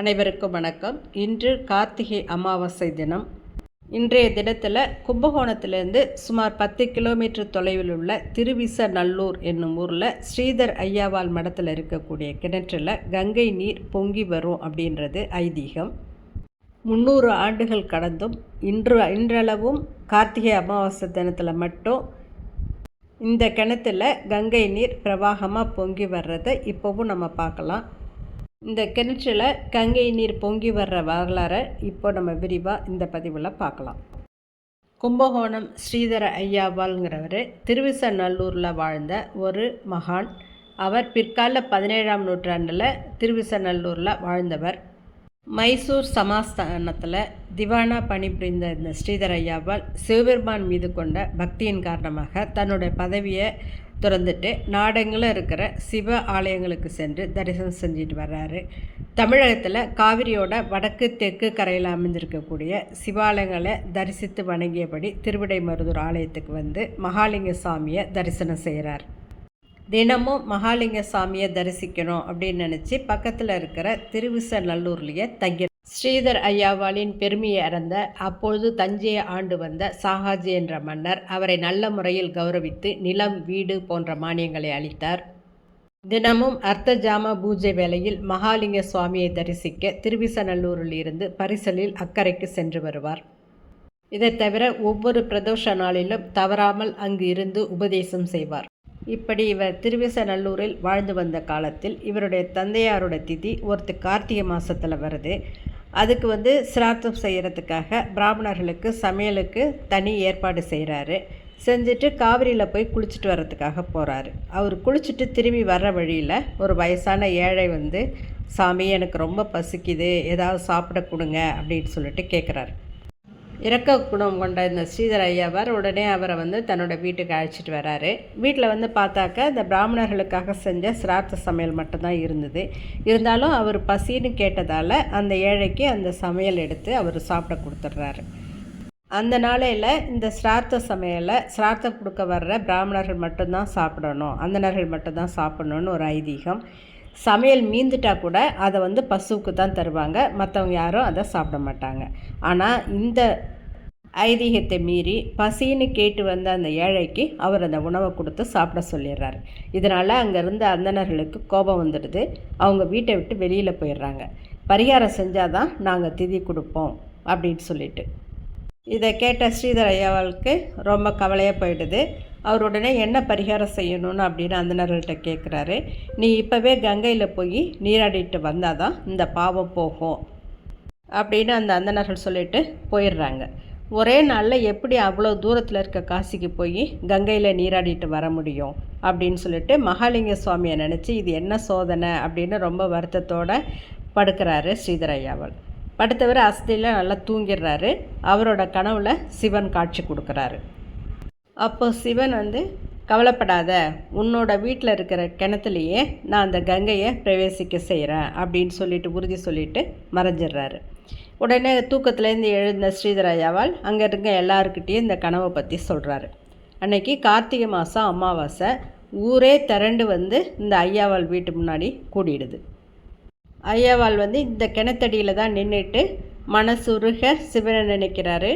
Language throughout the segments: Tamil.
அனைவருக்கும் வணக்கம். இன்று கார்த்திகை அமாவாசை தினம். இன்றைய தினத்தில் கும்பகோணத்திலேருந்து சுமார் பத்து கிலோமீட்டர் தொலைவில் உள்ள திருவிசநல்லூர் என்னும் ஊரில் ஸ்ரீதர் ஐயாவால் மடத்தில் இருக்கக்கூடிய கிணற்றில் கங்கை நீர் பொங்கி வரும் அப்படின்றது ஐதீகம். முந்நூறு ஆண்டுகள் கடந்தும் இன்று இன்றளவும் கார்த்திகை அமாவாசை தினத்தில் மட்டும் இந்த கிணத்துல கங்கை நீர் பிரவாகமாக பொங்கி வர்றதை இப்போவும் நம்ம பார்க்கலாம். இந்த கிணற்றில் கங்கை நீர் பொங்கி வர்ற வரலாறை இப்போ நம்ம விரிவாக இந்த பதிவில் பார்க்கலாம் கும்பகோணம் ஸ்ரீதர ஐயாவால்ங்கிறவர் திருவிசநல்லூரில் வாழ்ந்த ஒரு மகான். அவர் பிற்கால பதினேழாம் நூற்றாண்டில் திருவிசநல்லூரில் வாழ்ந்தவர். மைசூர் சமாஸ்தானத்தில் திவானா பணிபுரிந்த இந்த ஸ்ரீதர ஐயாவால் சிவபெருமான் மீது கொண்ட பக்தியின் காரணமாக தன்னுடைய பதவியை திறந்துட்டு நாடெங்கிலும் இருக்கிற சிவ ஆலயங்களுக்கு சென்று தரிசனம் செஞ்சுட்டு வர்றாரு. தமிழகத்தில் காவிரியோட வடக்கு தெற்கு கரையில் அமைஞ்சிருக்கக்கூடிய சிவாலயங்களை தரிசித்து வணங்கியபடி திருவிடை மருதூர் ஆலயத்துக்கு வந்து மகாலிங்க சாமியை தரிசனம் செய்கிறார் தினமும் மகாலிங்க சாமியை தரிசிக்கணும் அப்படின்னு நினச்சி பக்கத்தில் இருக்கிற திருவிசநல்லூர்லேயே தங்கி ஸ்ரீதர் ஐயாவாலின் பெருமையை அறந்த அப்பொழுது தஞ்சையை ஆண்டு வந்த சாகாஜி என்ற மன்னர் அவரை நல்ல முறையில் கௌரவித்து நிலம் வீடு போன்ற மானியங்களை அளித்தார். தினமும் அர்த்த ஜாம பூஜை வேளையில் மகாலிங்க சுவாமியை தரிசிக்க திருவிசநல்லூரில் இருந்து பரிசலில் அக்கறைக்கு சென்று வருவார். இதை தவிர ஒவ்வொரு பிரதோஷ நாளிலும் தவறாமல் அங்கு இருந்து உபதேசம் செய்வார். இப்படி இவர் திருவிசநல்லூரில் வாழ்ந்து வந்த காலத்தில் இவருடைய தந்தையாரோட திதி ஒருத்து கார்த்திகை மாதத்தில் வருது. அதுக்கு வந்து சிராத்தம் செய்கிறதுக்காக பிராமணர்களுக்கு சமையலுக்கு தனி ஏற்பாடு செய்கிறாரு செஞ்சுட்டு காவிரியில் போய் குளிச்சுட்டு வர்றதுக்காக போகிறாரு அவர் குளிச்சுட்டு திரும்பி வர்ற வழியில் ஒரு வயசான ஏழை வந்து சாமி எனக்கு ரொம்ப பசிக்குது. ஏதாவது சாப்பிட கொடுங்க. அப்படின்னு சொல்லிட்டு கேட்குறாரு இறக்க குணம் கொண்ட இந்த ஸ்ரீதர் ஐயாவார் உடனே அவரை வந்து தன்னோட வீட்டுக்கு அழைச்சிட்டு வராரு. வீட்டில் வந்து பார்த்தாக்க இந்த பிராமணர்களுக்காக செஞ்ச சிரார்த்த சமையல் மட்டும்தான் இருந்தது. இருந்தாலும் அவர் பசின்னு கேட்டதால் அந்த ஏழைக்கு அந்த சமையல் எடுத்து அவர் சாப்பிட கொடுத்துட்றாரு. அந்த நாளையில் இந்த சிரார்த்த சமையலை சிரார்த்தம் கொடுக்க வர்ற பிராமணர்கள் மட்டும்தான் சாப்பிடணும். அந்தணர்கள் மட்டும்தான் சாப்பிடணும்னு ஒரு ஐதீகம். சமையல் மீந்துட்டா கூட அதை வந்து பசுவுக்கு தான் தருவாங்க. மற்றவங்க யாரும் அதை சாப்பிட மாட்டாங்க. ஆனால் இந்த ஐதீகத்தை மீறி பசின்னு கேட்டு வந்த அந்த ஏழைக்கு அவர் அந்த உணவை கொடுத்து சாப்பிட சொல்லிடுறாரு. இதனால் அங்கேருந்து அந்தணர்களுக்கு கோபம் வந்துடுது. அவங்க வீட்டை விட்டு வெளியில் போயிடுறாங்க. பரிகாரம் செஞ்சால் தான் நாங்கள் திதி கொடுப்போம் அப்படின்னு சொல்லிட்டு. இதை கேட்ட ஸ்ரீதர் ஐயாவுக்கு ரொம்ப கவலையாக போயிடுது. அவர் உடனே என்ன பரிகாரம் செய்யணும்னு அப்படின்னு அந்தனர்கள்ட்ட கேட்குறாரு நீ இப்போவே கங்கையில் போய் நீராடிட்டு வந்தால் தான் இந்த பாவம் போகும் அப்படின்னு அந்த அந்தனர்கள் சொல்லிட்டு போயிடுறாங்க. ஒரே நாளில் எப்படி அவ்வளோ தூரத்தில் இருக்க காசிக்கு போய் கங்கையில் நீராடிட்டு வர முடியும் அப்படின்னு சொல்லிட்டு மகாலிங்க சுவாமியை நினச்சி இது என்ன சோதனை அப்படின்னு ரொம்ப வருத்தத்தோடு படுக்கிறாரு ஸ்ரீதரையாவல் படுத்தவர் அஸ்தியில் நல்லா தூங்கிடுறாரு. அவரோட கனவுல சிவன் காட்சி கொடுக்குறாரு. அப்போ சிவன் வந்து கவலைப்படாத உன்னோட வீட்டில் இருக்கிற கிணத்துலையே நான் அந்த கங்கையை பிரவேசிக்க செய்கிறேன் அப்படின்னு சொல்லிட்டு உறுதி சொல்லிட்டு மறைஞ்சிடுறாரு. உடனே தூக்கத்துலேருந்து எழுந்த ஸ்ரீதராயாவால் அங்கே இருக்க எல்லாருக்கிட்டேயும் இந்த கனவை பற்றி சொல்கிறாரு அன்னைக்கு கார்த்திகை மாதம் அமாவாசை ஊரே திரண்டு வந்து இந்த ஐயாவால் வீட்டு முன்னாடி கூடிடுது. ஐயாவால் வந்து இந்த கிணத்தடியில் தான் நின்றுட்டு மனசுருக சிவனை நினைக்கிறாரு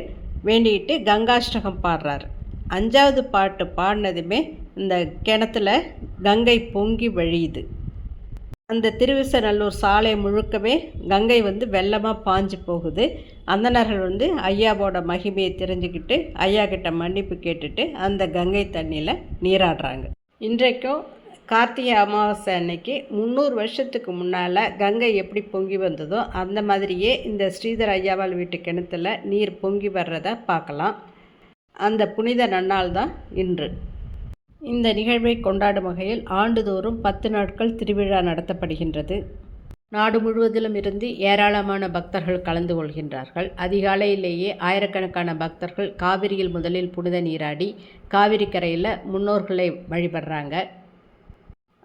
வேண்டிட்டு கங்காஷ்டகம் பாடுறாரு. அஞ்சாவது பாட்டு பாடினதுமே இந்த கிணத்துல கங்கை பொங்கி வழியுது. அந்த திருவிசநல்லூர் சாலை முழுக்கவே கங்கை வந்து வெள்ளமாக பாஞ்சு போகுது. அந்தனர்கள் வந்து ஐயாவோட மகிமையை தெரிஞ்சுக்கிட்டு ஐயா கிட்ட மன்னிப்பு கேட்டுட்டு அந்த கங்கை தண்ணியில் நீராடுறாங்க. இன்றைக்கும் கார்த்திகை அமாவாசை அன்னைக்கு முந்நூறு வருஷத்துக்கு முன்னால் கங்கை எப்படி பொங்கி வந்ததோ அந்த மாதிரியே இந்த ஸ்ரீதர் ஐயாவால் வீட்டு கிணத்துல நீர் பொங்கி வர்றதை பார்க்கலாம். அந்த புனித நன்னாள் தான் இன்று. இந்த நிகழ்வை கொண்டாடும் வகையில் ஆண்டுதோறும் பத்து நாட்கள் திருவிழா நடத்தப்படுகின்றது. நாடு முழுவதிலும் இருந்து ஏராளமான பக்தர்கள் கலந்து கொள்கின்றார்கள். அதிகாலையிலேயே ஆயிரக்கணக்கான பக்தர்கள் காவிரியில் முதலில் புனித நீராடி காவிரி கரையில் முன்னோர்களை வழிபடுறாங்க.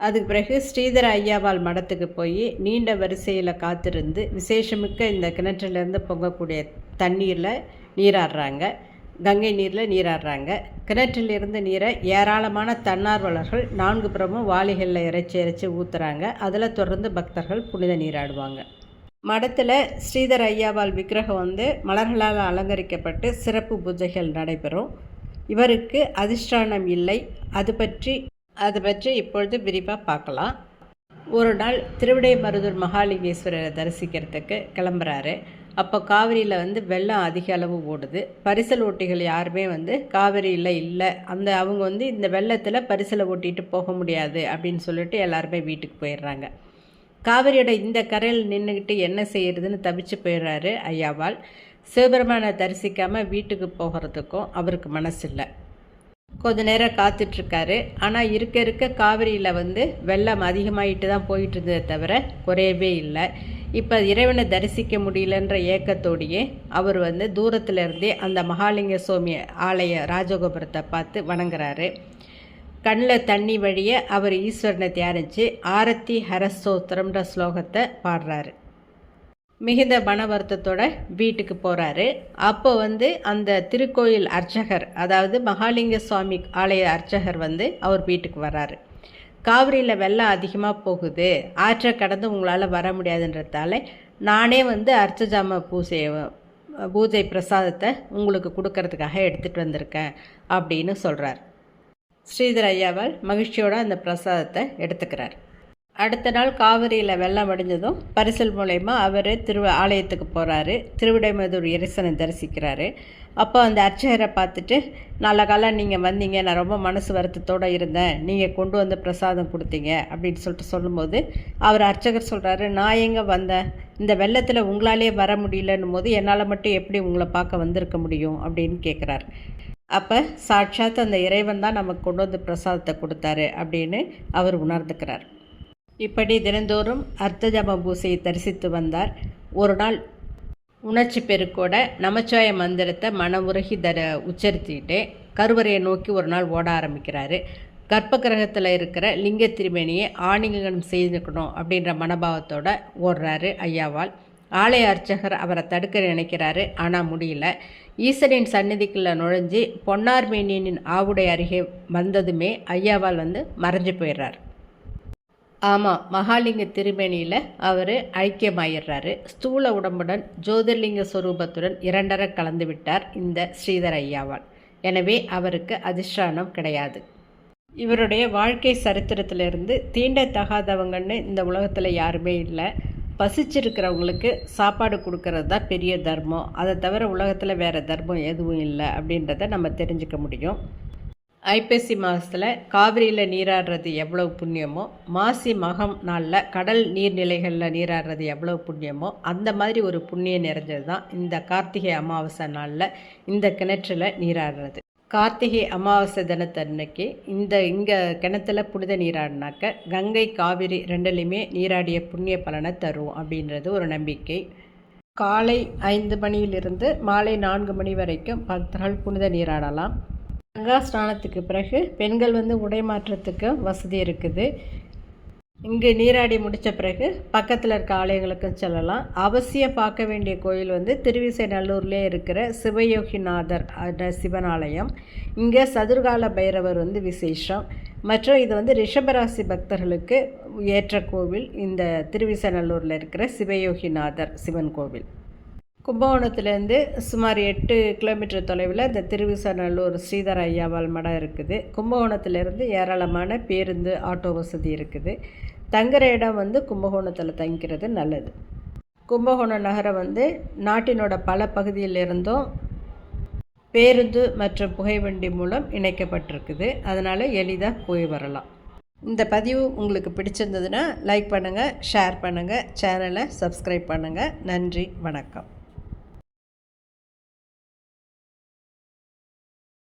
அதுக்கு பிறகு ஸ்ரீதர ஐயாவால் மடத்துக்கு போய் நீண்ட வரிசையில் காத்திருந்து விசேஷமிக்க இந்த கிணற்றிலிருந்து பொங்கக்கூடிய தண்ணீரில் நீராடுறாங்க. கங்கை நீரில் நீராடுறாங்க. கிணற்றிலிருந்து நீரை ஏராளமான தன்னார்வலர்கள் நான்கு புறமும் வாளிகளில் இறைச்சி இறைச்சி ஊற்றுறாங்க அதில் தொடர்ந்து பக்தர்கள் புனித நீராடுவாங்க. மடத்தில் ஸ்ரீதர் ஐயாவால் விக்கிரகம் வந்து மலர்களால் அலங்கரிக்கப்பட்டு சிறப்பு பூஜைகள் நடைபெறும். இவருக்கு அதிஷ்டானம் இல்லை. அது பற்றி அது பற்றி இப்பொழுது விரிவாக பார்க்கலாம். ஒரு நாள் திருவிடை மருதூர் மகாலிங்கேஸ்வரரை தரிசிக்கிறதுக்கு கிளம்புறாரு. அப்போ காவிரியில் வந்து வெள்ளம் அதிக அளவு ஓடுது. பரிசல் ஓட்டிகள் யாருமே வந்து காவிரியில் இல்லை. அந்த அவங்க வந்து இந்த வெள்ளத்தில் பரிசலை ஓட்டிகிட்டு போக முடியாது அப்படின்னு சொல்லிட்டு எல்லாருமே வீட்டுக்கு போயிடுறாங்க. காவிரியோட இந்த கரையில் நின்றுக்கிட்டு என்ன செய்யறதுன்னு தவிச்சு போயிடுறாரு ஐயாவால். சிவபெருமானை தரிசிக்காமல் வீட்டுக்கு போகிறதுக்கும் அவருக்கு மனசு இல்லை கொஞ்ச நேரம் காத்துட்ருக்காரு. ஆனால் இருக்க இருக்க காவிரியில் வந்து வெள்ளம் அதிகமாகிட்டு தான் போயிட்டு இருந்ததை தவிர குறையவே இல்லை. இப்போ இறைவனை தரிசிக்க முடியலன்ற ஏக்கத்தோடையே அவர் வந்து தூரத்தில் இருந்தே அந்த மகாலிங்க சுவாமி ஆலய ராஜகோபுரத்தை பார்த்து வணங்குறாரு. கண்ணில் தண்ணி வழிய அவர் ஈஸ்வரனை தியானித்து ஆரத்தி ஹரஸ்தோத்திரம்ன்ற ஸ்லோகத்தை பாடுறாரு. மிகுந்த மன வருத்தத்தோட வீட்டுக்கு போகிறாரு அப்போ வந்து அந்த திருக்கோயில் அர்ச்சகர் அதாவது மகாலிங்க சுவாமி ஆலய அர்ச்சகர் வந்து அவர் வீட்டுக்கு வராரு காவிரியில் வெள்ளம் அதிகமாக போகுது. ஆற்றை கடந்து உங்களால் வர முடியாதுன்றதால நானே வந்து அர்ச்சஜாம பூஜையை பூஜை பிரசாதத்தை உங்களுக்கு கொடுக்கறதுக்காக எடுத்துகிட்டு வந்திருக்கேன் அப்படின்னு சொல்கிறார் ஸ்ரீதர் ஐயாவால் மகிழ்ச்சியோடு அந்த பிரசாதத்தை எடுத்துக்கிறார். அடுத்த நாள் காவிரியில் வெள்ளம் அடைஞ்சதும் பரிசல் மூலயமா அவர் திரு ஆலயத்துக்கு போகிறாரு திருவிடைமதூர் இறைசனை தரிசிக்கிறாரு. அப்போ அந்த அர்ச்சகரை பார்த்துட்டு நல்ல காலம் நீங்கள் வந்தீங்க. நான் ரொம்ப மனசு வருத்தத்தோடு இருந்தேன். நீங்கள் கொண்டு வந்து பிரசாதம் கொடுத்தீங்க. அப்படின்னு சொல்லிட்டு சொல்லும்போது அவர் அர்ச்சகர் சொல்கிறாரு நான் எங்கே வந்தேன்? இந்த வெள்ளத்தில் உங்களாலே வர முடியலன்னும் போது என்னால் மட்டும் எப்படி உங்களை பார்க்க வந்திருக்க முடியும்? அப்படின்னு கேட்குறாரு அப்போ சாட்சாத் அந்த இறைவன் தான் நமக்கு கொண்டு வந்து பிரசாதத்தை கொடுத்தாரு அப்படின்னு அவர் உணர்ந்துக்கிறார். இப்படி தினந்தோறும் அர்த்தஜப பூசையை தரிசித்து வந்தார். ஒரு நாள் உணர்ச்சி பெருக்கோட நமச்சாய மந்திரத்தை மன உருகி தர உச்சரித்துக்கிட்டே கருவறையை நோக்கி ஒரு நாள் ஓட ஆரம்பிக்கிறாரு. கர்ப்ப கிரகத்தில் இருக்கிற லிங்க திருமேனியை ஆணிங்கனம் செய்துக்கணும் அப்படின்ற மனபாவத்தோடு ஓடுறாரு ஐயாவால். ஆலய அர்ச்சகர் அவரை தடுக்க நினைக்கிறாரு ஆனால் முடியல. ஈஸ்வரின் சந்நிதிக்குள்ளே நுழைஞ்சி பொன்னார் மேனியனின் ஆவுடை அருகே வந்ததுமே ஐயாவால் வந்து மறைஞ்சு போயிடுறார். ஆமாம் மகாலிங்க திருமேனியில் அவர் ஐக்கியமாயிடுறாரு ஸ்தூல உடம்புடன் ஜோதிர்லிங்க ஸ்வரூபத்துடன் இரண்டர கலந்து விட்டார் இந்த ஸ்ரீதர் ஐயாவால். எனவே அவருக்கு அதிர்ஷ்டானம் கிடையாது. இவருடைய வாழ்க்கை சரித்திரத்திலிருந்து தீண்டத்தகாதவங்கன்னு இந்த உலகத்தில் யாருமே இல்லை. பசிச்சிருக்கிறவங்களுக்கு சாப்பாடு கொடுக்கறது தான் பெரிய தர்மம். அதை தவிர உலகத்தில் வேறு தர்மம் எதுவும் இல்லை அப்படின்றத நம்ம தெரிஞ்சுக்க முடியும். ஐப்பசி மாதத்தில் காவிரியில் நீராடுறது எவ்வளவு புண்ணியமோ மாசி மகம் நாளில் கடல் நீர்நிலைகளில் நீராடுறது எவ்வளவு புண்ணியமோ அந்த மாதிரி ஒரு புண்ணியம் நிறைஞ்சது தான் இந்த கார்த்திகை அமாவாசை நாளில் இந்த கிணற்றில் நீராடுறது. கார்த்திகை அமாவாசை தினத்தன்னைக்கு இந்த இங்கே கிணத்துல புனித நீராடினாக்க கங்கை காவிரி ரெண்டுலேயுமே நீராடிய புண்ணிய பலனை தரும் அப்படின்றது ஒரு நம்பிக்கை. காலை ஐந்து மணியிலிருந்து மாலை நான்கு மணி வரைக்கும் பக்தர்கள் புனித நீராடலாம். கங்கா ஸ்நானத்துக்கு பிறகு பெண்கள் வந்து உடை மாற்றத்துக்கு வசதி இருக்குது. இங்கே நீராடி முடித்த பிறகு பக்கத்தில் இருக்க ஆலயங்களுக்கும் செல்லலாம். அவசியம் பார்க்க வேண்டிய கோயில் வந்து திருவிசைநல்லூர்லேயே இருக்கிற சிவயோகிநாதர் சிவன் ஆலயம் இங்கே சதுர்கால பைரவர் வந்து விசேஷம். மற்றும் இது வந்து ரிஷபராசி பக்தர்களுக்கு ஏற்ற கோவில். இந்த திருவிசைநல்லூரில் இருக்கிற சிவயோகிநாதர் சிவன் கோவில். கும்பகோணத்துலேருந்து சுமார் எட்டு கிலோமீட்டர் தொலைவில் இந்த திருவிசநல்லூர் ஸ்ரீதர ஐயாவால் மடம் இருக்குது. கும்பகோணத்துலேருந்து ஏராளமான பேருந்து ஆட்டோ வசதி இருக்குது. தங்குற இடம் வந்து கும்பகோணத்தில் தங்கிக்கிறது நல்லது. கும்பகோணம் நகரம் வந்து நாட்டினோட பல பகுதியிலிருந்தும் பேருந்து மற்றும் புகைவண்டி மூலம் இணைக்கப்பட்டிருக்குது. அதனால் எளிதாக போய் வரலாம். இந்த பதிவு உங்களுக்கு பிடிச்சிருந்ததுன்னா லைக் பண்ணுங்கள் ஷேர் பண்ணுங்கள் சேனலை சப்ஸ்கிரைப் பண்ணுங்கள் நன்றி வணக்கம்.